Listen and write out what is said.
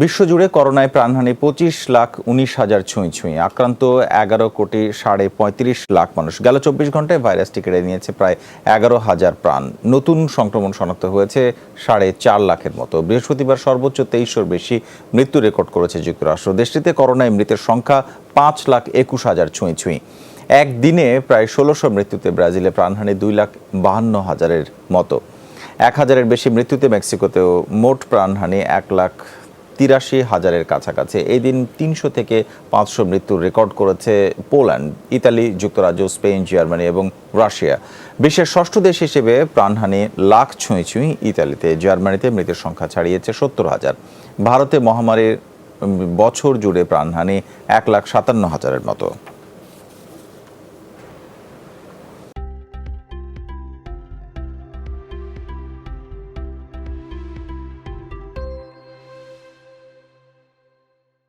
বিশ্বজুড়ে করোনায় প্রাণহানি পঁচিশ লাখ উনিশ হাজার ছুঁই ছুঁই। আক্রান্ত এগারো কোটি সাড়ে পঁয়ত্রিশ লাখ মানুষ। গেল চব্বিশ ঘন্টায় ভাইরাসটি কেড়ে নিয়েছে প্রায় এগারো হাজার প্রাণ। নতুন সংক্রমণ শনাক্ত হয়েছে সাড়ে চার লাখের মতো। বৃহস্পতিবার সর্বোচ্চ তেইশশোর বেশি মৃত্যু রেকর্ড করেছে যুক্তরাষ্ট্র। দেশটিতে করোনায় মৃতের সংখ্যা পাঁচ লাখ একুশ হাজার ছুঁই ছুঁই। একদিনে প্রায় ষোলোশো মৃত্যুতে ব্রাজিলে প্রাণহানি দুই লাখ বাহান্ন হাজারের মতো। এক হাজারের বেশি মৃত্যুতে মেক্সিকোতেও মোট প্রাণহানি এক লাখ তিরাশি হাজারের কাছাকাছি। এই দিন তিনশো থেকে পাঁচশো মৃত্যুর রেকর্ড করেছে পোল্যান্ড, ইতালি, যুক্তরাজ্য, স্পেন, জার্মানি এবং রাশিয়া। বিশ্বের ষষ্ঠ দেশ হিসেবে প্রাণহানি, লাখ ছুঁই ছুঁই ইতালিতে। জার্মানিতে মৃতের সংখ্যা ছাড়িয়েছে সত্তর হাজার। ভারতে মহামারীর বছর জুড়ে প্রাণহানি এক লাখ সাতান্ন হাজারের মতো।